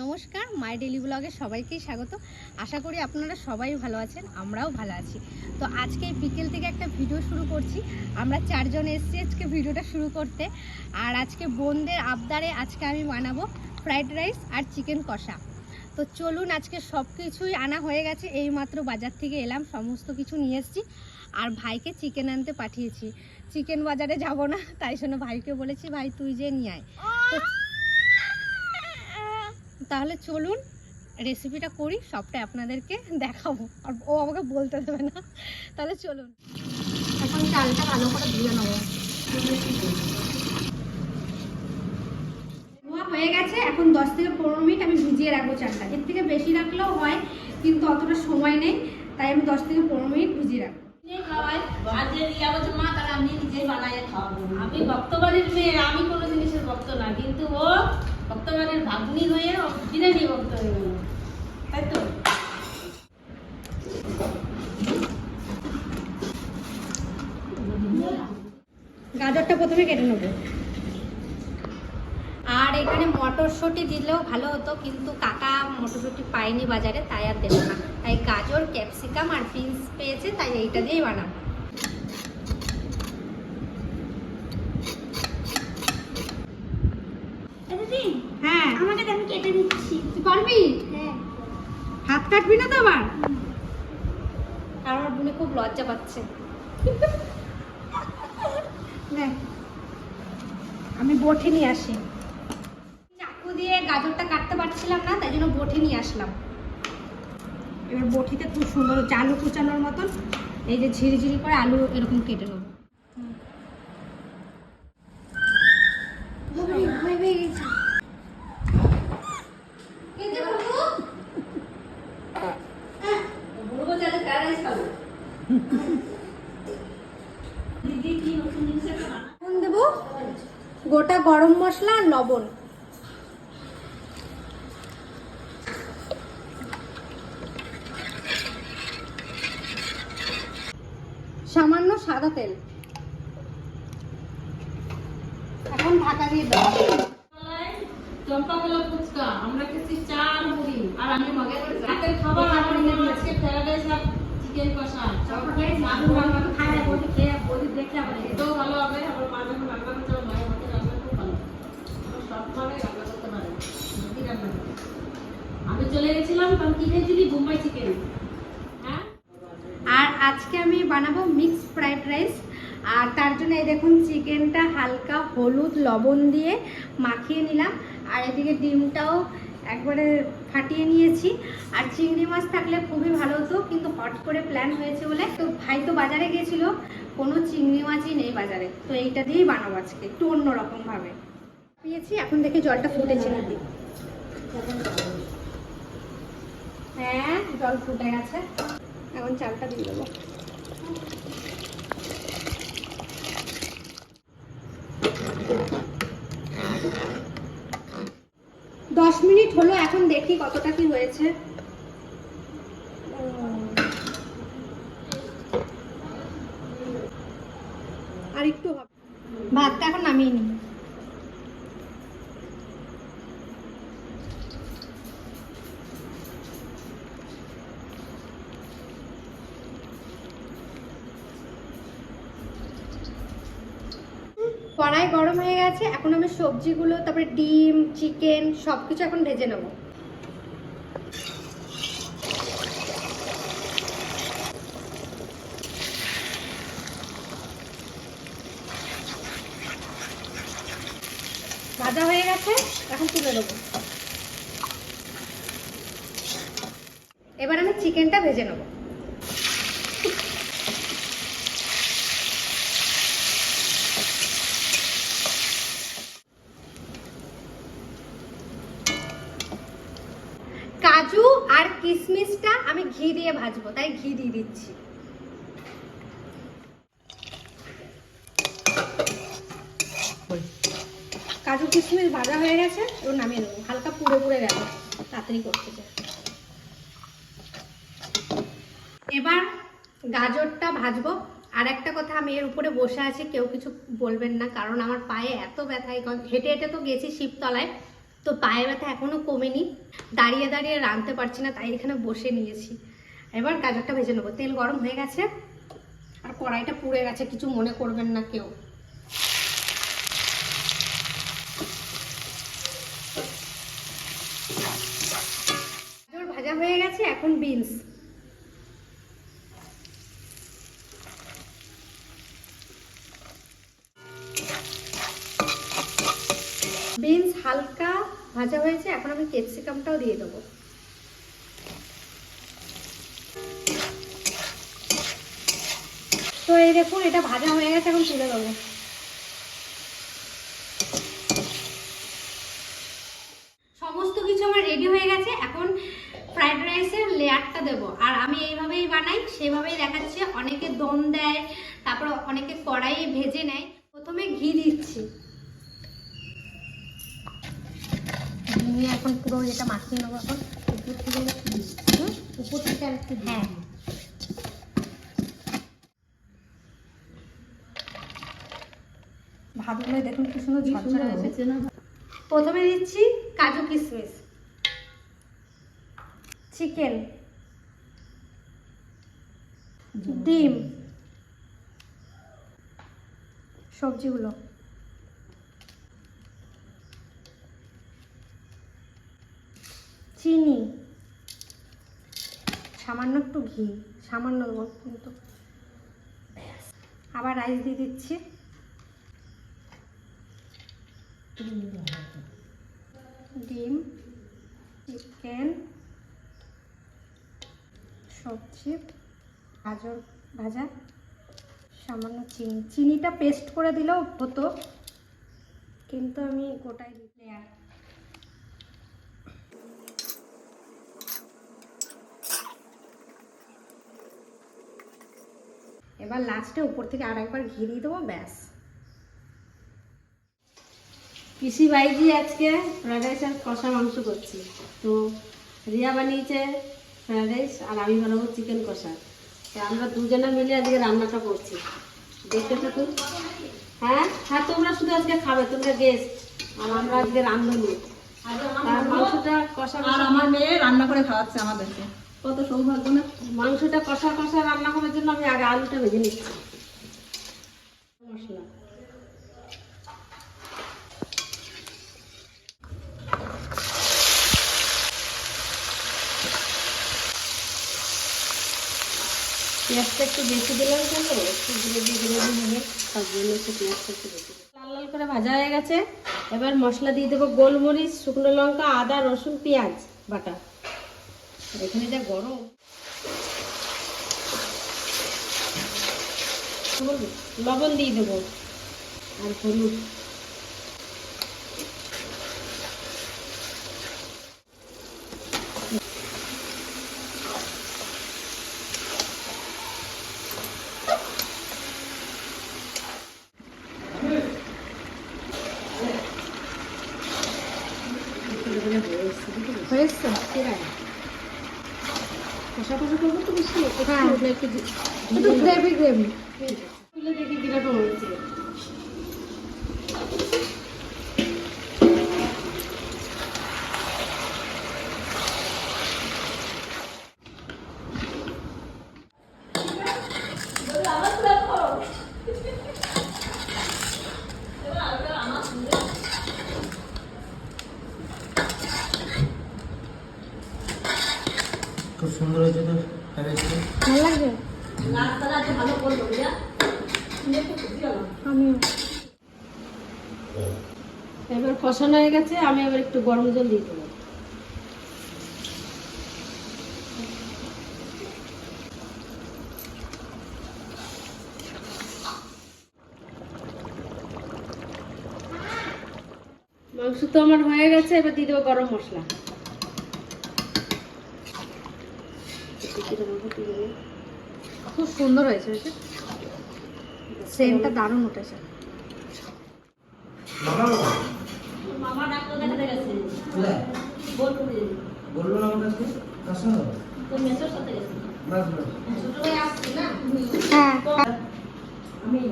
নমস্কার, মাই ডেলি ব্লগে সবাইকেই স্বাগত। আশা করি আপনারা সবাই ভালো আছেন, আমরাও ভালো আছি। তো আজকে বিকেল থেকে একটা ভিডিও শুরু করছি। আমরা চারজন এসেছি আজকে ভিডিওটা শুরু করতে। আর আজকে বোনদের আবদারে আজকে আমি বানাবো ফ্রাইড রাইস আর চিকেন কষা। তো চলুন আজকে সব কিছুই আনা হয়ে গেছে, এইমাত্র বাজার থেকে এলাম, সমস্ত কিছু নিয়ে এসেছি। আর ভাইকে চিকেন আনতে পাঠিয়েছি। চিকেন বাজারে যাব না, তাই জন্য ভাইকে বলেছি, ভাই, তুই যে নিয়ে আয়। তো তাহলে চলুন রেসিপিটা করি সবটা আপনাদেরকে দেখাবো। আর ও আমাকে বলতে দেবে না। তাহলে চলুন। এখন চালটা ভালো করে ধুয়ে নেব। হয়ে গেছে। এখন দশ থেকে পনেরো মিনিট আমি ভিজিয়ে রাখব চালটা। এর থেকে বেশি রাখলেও হয়, কিন্তু অতটা সময় নেই। তাই আমি দশ থেকে পনেরো মিনিট ভিজিয়ে রাখব। আমি ভক্তবাড়ির মেয়ে, আমি কোনো জিনিসের ভক্ত না, কিন্তু ও ভক্তবাড়ির ভাগ্নি হয়ে বিরিয়ানি ভক্ত হয়ে গেল তাই তো? গাজরটা প্রথমে কেটে নেব। আর এখানে মটরশুঁটি দিলেও ভালো হতো কিন্তু কাকা মটরশুঁটি পায়নি বাজারে তাই আর দেবো না। তাই গাজর ক্যাপসিকাম আর বিনস পেয়েছে তাই এইটা দিয়েই বানাবো হ্যাঁ আমাকে আমি কেটে দিচ্ছি। তুই পারবি? হ্যাঁ। হাত কাটবি না তো আবার? আর আমার বোনে খুব লজ্জা পাচ্ছে। আমি বটি নিয়ে আসি। চাকু দিয়ে গাজরটা কাটতে পারছিলাম না তাই জন্য বটি নিয়ে আসলাম। এবার বটিতে খুব সুন্দর হচ্ছে আলু কুচানোর মতন। এই যে ঝিরিঝিরি করে আলু এরকম কেটে নেব বাবারে, ভয় পেয়ে গেছি বলব যে ফ্রাইড রাইস খাব দিদি কি নতুন জিনিস একটা বানা এখন দেবো গোটা গরম মশলা আর লবণ। সামান্য সাদা তেল। এখন ঢাকা দিয়ে চম্পাকলা ফুচকা আমরা খেয়েছি চার মুড়ি। আর আমি মগে রাতের খাবার আমার আজকে ফ্রাইড রাইস আর চিকেন কষা। তো খায় বলি খেয়ে বলি ভালো হবে। আমার মা যখন রান্না করতে আমার মায়ের মতো রান্না খুব ভালো আমার সব মানে রান্না করতে পারে যদি রান্না করে আমি চলে হ্যাঁ? আর আজকে আমি বানাবো মিক্স ফ্রাইড রাইস। আর তার জন্য এই দেখুন, চিকেনটা হালকা হলুদ লবণ দিয়ে মাখিয়ে নিলাম। আর এদিকে ডিমটাও একবারে ফাটিয়ে নিয়েছি। আর চিংড়ি মাছ থাকলে খুবই ভালো হতো, কিন্তু হট করে প্ল্যান হয়েছে বলে। তো ভাই তো বাজারে গেছিল, কোনো চিংড়ি মাছই নেই বাজারে। তো এইটা দিয়েই বানাবো আজকে, একটু অন্যরকমভাবে। পেয়েছি, এখন দেখি জলটা ফুটেছে হ্যাঁ জল ফুটে এখন চালটা দিয়ে দেবো। দশ মিনিট হলো, এখন দেখি কতটা কি হয়েছে আর একটু হবে ভাতটা এখন নামিয়ে নিই কড়াই গরম হয়ে গেছে, এখন আমি সবজিগুলো, তারপরে ডিম, চিকেন সব কিছু এখন ভেজে নেব। ভাজা হয়ে গেছে, এখন তুলে দেবো এবার আমি চিকেনটা ভেজে নেব কাজু আর কিশমিশটা আমি ঘি দিয়ে ভাজবো, তাই ঘি দিয়ে দিচ্ছি। কাজু কিশমিশ ভাজা হয়ে গেছে, এবার নামিয়ে নেব। হালকা পুড়ে পুড়ে গেল, তাড়াতাড়ি করতে চাই। এবার গাজরটা ভাজবো। আর একটা কথা, আমি এর উপরে বসে আছি, কেউ কিছু বলবেন না, কারণ আমার পায়ে এত ব্যথা হেঁটে হেঁটে তো গেছি শিবতলায়। তো পায়ে ব্যথা এখনও কমেনি। দাঁড়িয়ে দাঁড়িয়ে রাঁধতে পারছি না, তাই এখানে বসে নিয়েছি। এবার গাজরটা ভেজে নেব। তেল গরম হয়ে গেছে। আর কড়াইটা পুড়ে গেছে, কিছু মনে করবেন না কেউ। ভাজা হয়ে গেছে, এখন বিনস। বিনস হালকা ভাজা হয়েছে, এখন আমি ক্যাপসিকামটাও দিয়ে দেবো। তো এই দেখুন, এটা ভাজা হয়ে গেছে, এখন তুলে দেবো। সমস্ত কিছু আমার রেডি হয়ে গেছে, এখন ফ্রাইড রাইসের লেয়ারটা দেবো। আর আমি এইভাবেই বানাই, সেভাবেই দেখাচ্ছি। অনেকে দম দেয়, তারপর অনেকে কড়াইয়ে ভেজে নেয়। প্রথমে ঘি দিচ্ছি। নিয়ে এখন পুরো এটা মাখিয়ে নেব এখন উপর থেকে উপর থেকে আর একটু হ্যাঁ। দেখুন কি সুন্দর ঝরঝরে হয়েছে। প্রথমে দিচ্ছি কাজু কিশমিশ। চিকেন। ডিম। সবজিগুলো। চিনি। সামান্য একটু ঘি, সামান্য দেবো কিন্তু। আবার রাইস দিয়ে দিচ্ছি। ডিম, চিকেন, সবজি, গাজর ভাজা, সামান্য চিনি। চিনিটা পেস্ট করে দিলেও হতো, কিন্তু আমি গোটাই দিতে আর এবার লাস্টে উপর থেকে আর একবার ঘি দিয়ে দেবো ব্যাস। পিসি বাইজি আজকে ফ্রাইড রাইস আর কষা মাংস করছি। তো রিয়া বানিয়েছে ফ্রাইড রাইস আর আমি বানাবো চিকেন কষা। তো আমরা দুজনে মিলে আজকে রান্নাটা করছি। দেখতে থাকুন হ্যাঁ? হ্যাঁ তোমরা শুধু আজকে খাবে তোমরা গেস্ট আর আমরা আজকে রান্ধনি আর মাংসটা কষা আর আমার মেয়ে রান্না করে খাওয়াচ্ছে আমাদেরকে। কত সৌভাগ্য না? মাংসটা কষা কষা রান্না করার জন্য আমি আগে আলুটা ভেজে নিচ্ছি। মশলা। পেঁয়াজটা একটু বেশি দিলাম কেন? একটু গ্রেভি গ্রেভি হবে তার জন্য একটু পেঁয়াজটা একটু বেশি লাল লাল করে ভাজা হয়ে গেছে। এবার মশলা দিয়ে দেবো গোলমরিচ, শুকনো লঙ্কা, আদা, রসুন, পেঁয়াজ, বাটা। আর এখানে যা গরম লবণ দিয়ে দেবো আর হলুদ হয়েছে কষা কষা করব তো বেশি একটু হ্যাঁ। একটু গ্রেভি গ্রেভি তুলে দেখি কীরকম হয়েছে খুব সুন্দর হয়েছে তো প্যাকেজটা ভালো লাগবে আমিও এবার কষানো হয়ে গেছে আমি এবার একটু গরম জল দিয়ে দেবো। মাংস তো আমার হয়ে গেছে এবার দিয়ে দেবো গরম মশলা। খুব সুন্দর হয়েছে হয়েছে। সেন্টটা দারুণ উঠেছে। মামা ডাক্তার দেখাতে গেছে। কোথায়? বোলপুরে বলল না আমার কাছে? কার সঙ্গে তো মেসোর সাথে গেছে। বাস বাস। ছোট ভাই আসছে না? হ্যাঁ। আমি।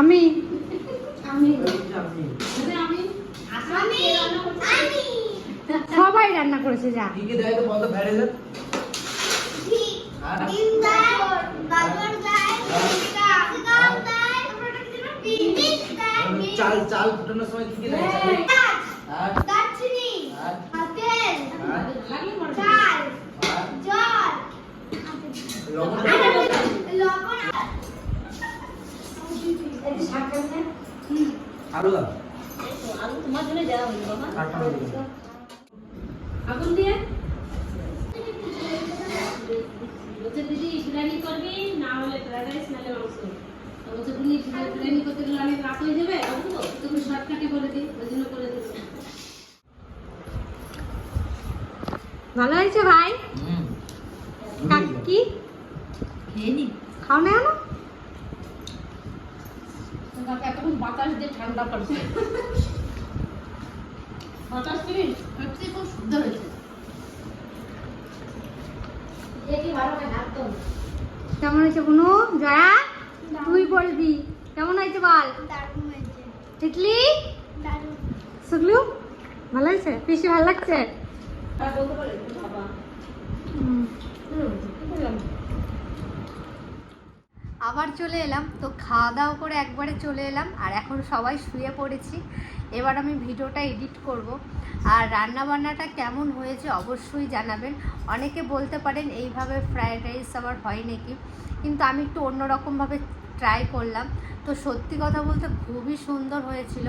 আমি। আমি। আমি। আমি? আমি। সবাই রান্না করেছে যা। কি কি দেয় তো বলতো ফ্রাইড রাইস ডিম দেয় গাজর দেয় ক্যাপসিকাম দেয় তারপর কি যেন বিনস দেয় চাল চাল ফুটানোর সময় কি কি দেয় দারচিনি আর তেল আর লাগলে মরে চাল জল। লবণ আর লবণ আর- এই যে শাক খাবে আলু আলু তোমার জন্য দেওয়া হলো বাবা। আগুন দিয়ে। বলছে দিদি বিরিয়ানি করবি? না হলে ফ্রাইড রাইস নাহলে মাংস। বলছে তুমি করতে গেলে অনেক রাত হয়ে যাবে? তুমি শর্টকাটে করে দিই ওই জন্য করে দিই ভালো হয়েছে ভাই? হুম। কাকি খেয়ে নি। খাও না এতক্ষণ বাতাস দিয়ে ঠান্ডা করছে। বাতাস দিবি? সত্যি খুব সুন্দর হয়েছে। কেমন হয়েছে কোনো জয়া? বলবি? কেমন হয়েছে বল? দারুণ হয়েছে। ইডলি? দারুণ। সুগলু? ভালো হয়েছে? পিসি ভালো লাগছে? আবার চলে এলাম। তো খাওয়া দাওয়া করে একবারে চলে এলাম। আর এখন সবাই শুয়ে পড়েছি। এবার আমি ভিডিওটা এডিট করব। আর রান্না বান্নাটা কেমন হয়েছে অবশ্যই জানাবেন। অনেকে বলতে পারেন এইভাবে ফ্রায়েড রাইস আবার হয় নাকি? কিন্তু আমি একটু অন্যরকমভাবে ট্রাই করলাম। তো সত্যি কথা বলতে খুবই সুন্দর হয়েছিল।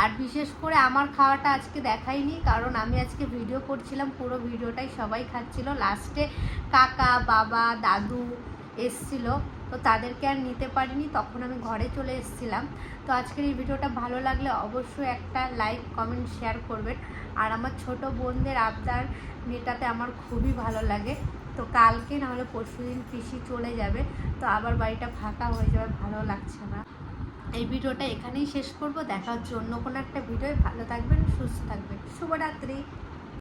আর বিশেষ করে আমার খাওয়াটা আজকে দেখাইনি, কারণ আমি আজকে ভিডিও করছিলাম, পুরো ভিডিওটাই সবাই খাচ্ছিল। লাস্টে কাকা, বাবা, দাদু এসছিল, তো তাদেরকে আর নিতে পারিনি, তখন আমি ঘরে চলে এসেছিলাম। তো আজকের এই ভিডিওটা ভালো লাগলে অবশ্যই একটা লাইক কমেন্ট শেয়ার করবেন। আর আমার ছোট বোনদের আবদার মেটাতে আমার খুবই ভালো লাগে। তো কালকে নাহলে পরশু দিন পিসি চলে যাবে, তো আবার বাড়িটা ফাঁকা হয়ে যাবে, ভালো লাগছে না। এই ভিডিওটা এখানেই শেষ করব, দেখার জন্য কোনো একটা ভিডিও ভালো থাকবেন, সুস্থ থাকবেন। শুভরাত্রি।